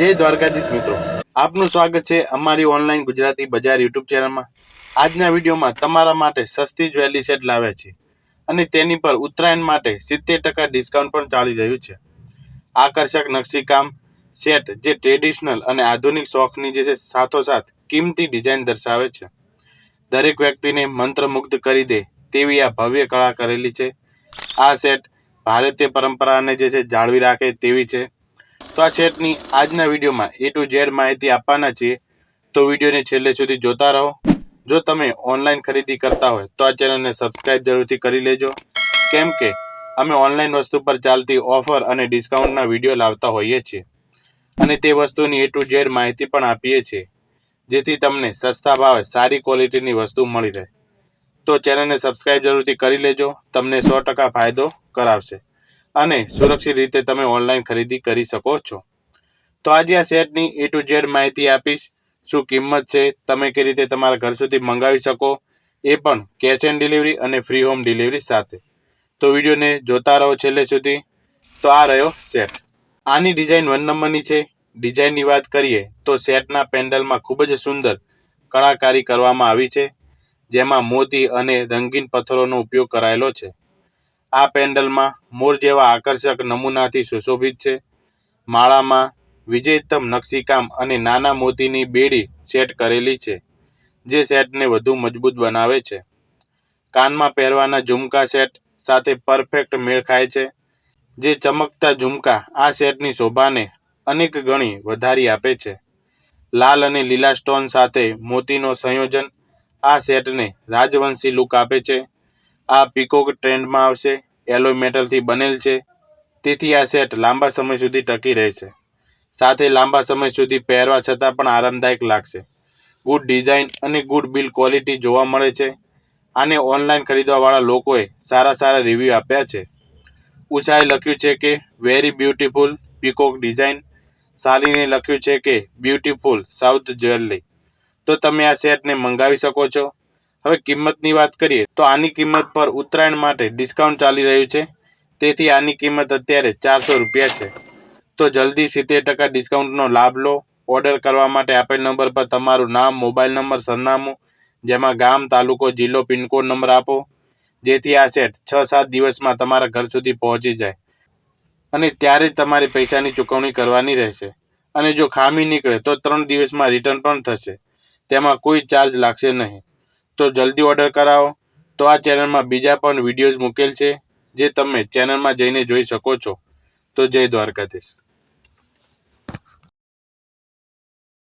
જય દ્વારકાધીશ મિત્રો. આપનું સ્વાગત છે અમારી ઓનલાઈન ગુજરાતી બજાર યુટ્યુબ ચેનલમાં. આજના વિડીયોમાં તમારા માટે સસ્તી જ્વેલરી સેટ લાવ્યા છે. અને તેની પર ઉત્તરાયણ માટે સિત્તેર ટકા ડિસ્કાઉન્ટ પણ ચાલી રહ્યું છે. આકર્ષક નકશીકામ સેટ જે ટ્રેડિશનલ અને આધુનિક શોખની જે છે સાથોસાથ કિંમતી ડિઝાઇન દર્શાવે છે. દરેક વ્યક્તિને મંત્રમુગ્ધ કરી દે તેવી આ ભવ્ય કળા કરેલી છે. આ સેટ ભારતીય પરંપરાને જે છે જાળવી રાખે તેવી છે. તો આ ચેટની આજના વિડીયોમાં. એ ટુ ઝેડ માહિતી આપવાના છીએ. તો વિડીયોને છેલ્લે સુધી જોતા રહો. જો તમે ઓનલાઈન ખરીદી કરતા હોય, તો આ ચેનલને સબસ્ક્રાઇબ જરૂરથી કરી લેજો. કેમ કે, અમે ઓનલાઈન વસ્તુ પર ચાલતી ઓફર અને ડિસ્કાઉન્ટના વીડિયો લાવતા હોઈએ છીએ. અને તે વસ્તુની એ ટુ ઝેડ માહિતી પણ આપીએ છીએ. જેથી તમને સસ્તા ભાવે સારી ક્વોલિટીની વસ્તુ મળી રહે. તો ચેનલને સબસ્ક્રાઇબ જરૂરથી કરી લેજો. તમને સો ટકા ફાયદો કરાવશે. અને સુરક્ષિત રીતે તમે ઓનલાઈન ખરીદી કરી શકો છો. તો આજે આ સેટની એ ટુ ઝેડ માહિતી આપીશ. શું કિંમત છે? તમે કઈ રીતે તમારા ઘર સુધી મંગાવી શકો? એ પણ કેશ ઓન ડિલિવરી અને ફ્રી હોમ ડિલિવરી સાથે. તો વિડીયોને જોતા રહો છેલ્લે સુધી. તો આ રહ્યો સેટ. આની ડિઝાઇન વન નંબરની છે. ડિઝાઇનની વાત કરીએ તો સેટના પેન્ડલમાં ખૂબ જ સુંદર કળાકારી કરવામાં આવી છે, જેમાં મોતી અને રંગીન પથ્થરોનો ઉપયોગ કરાયેલો છે. આ પેન્ડલમાં મોર જેવા આકર્ષક નમૂનાથી સુશોભિત છે. માળામાં વિજયતમ નકશીકામ અને નાના મોતીની બેડી સેટ કરેલી છે, જે સેટને વધુ મજબૂત બનાવે છે. કાનમાં પહેરવાના ઝુમકા સેટ સાથે પરફેક્ટ મેળ ખાય છે, જે ચમકતા ઝુમકા આ સેટની શોભાને અનેક ગણી વધારી આપે છે. લાલ અને લીલા સ્ટોન સાથે મોતીનો સંયોજન આ સેટને રાજવંશી લુક આપે છે. આ પીકોક ટ્રેન્ડમાં આવશે એલોય મેટલથી બનેલ છે. તેથી આ સેટ લાંબા સમય સુધી ટકી રહેશે. સાથે લાંબા સમય સુધી પહેરવા છતાં પણ આરામદાયક લાગશે. ગુડ ડિઝાઇન અને ગુડ બિલ ક્વોલિટી જોવા મળે છે. આને ઓનલાઈન ખરીદવાવાળા લોકોએ સારા સારા રિવ્યૂ આપ્યા છે. ઉષાએ લખ્યું છે કે વેરી બ્યુટીફુલ પીકોક ડિઝાઇન શાલીને લખ્યું છે કે બ્યુટીફુલ સાઉથ જ્વેલરી તો તમે આ સેટને મંગાવી શકો છો. હવે કિંમતની વાત કરીએ, તો આની કિંમત પર ઉત્તરાયણ માટે ડિસ્કાઉન્ટ ચાલી રહ્યું છે. તેથી આની કિંમત અત્યારે ચારસો રૂપિયા છે. તો જલ્દી સિત્તેર ટકા ડિસ્કાઉન્ટનો લાભ લો. ઓર્ડર કરવા માટે આપેલ નંબર પર તમારું નામ, મોબાઈલ નંબર, સરનામું, જેમાં ગામ, તાલુકો, જિલ્લો, પિનકોડ નંબર આપો. જેથી આ સેટ છ સાત દિવસમાં તમારા ઘર સુધી પહોંચી જાય. અને ત્યારે જ તમારે પૈસાની ચૂકવણી કરવાની રહેશે. અને જો ખામી નીકળે, તો ત્રણ દિવસમાં રિટર્ન પણ થશે. તેમાં કોઈ ચાર્જ લાગશે નહીં. તો જલ્દી ઓર્ડર કરાવો. તો આ ચેનલમાં બીજા પણ વિડીયોઝ મૂકેલ છે, જે તમે ચેનલમાં જઈને જોઈ શકો છો. તો જય દ્વારકાધીશ.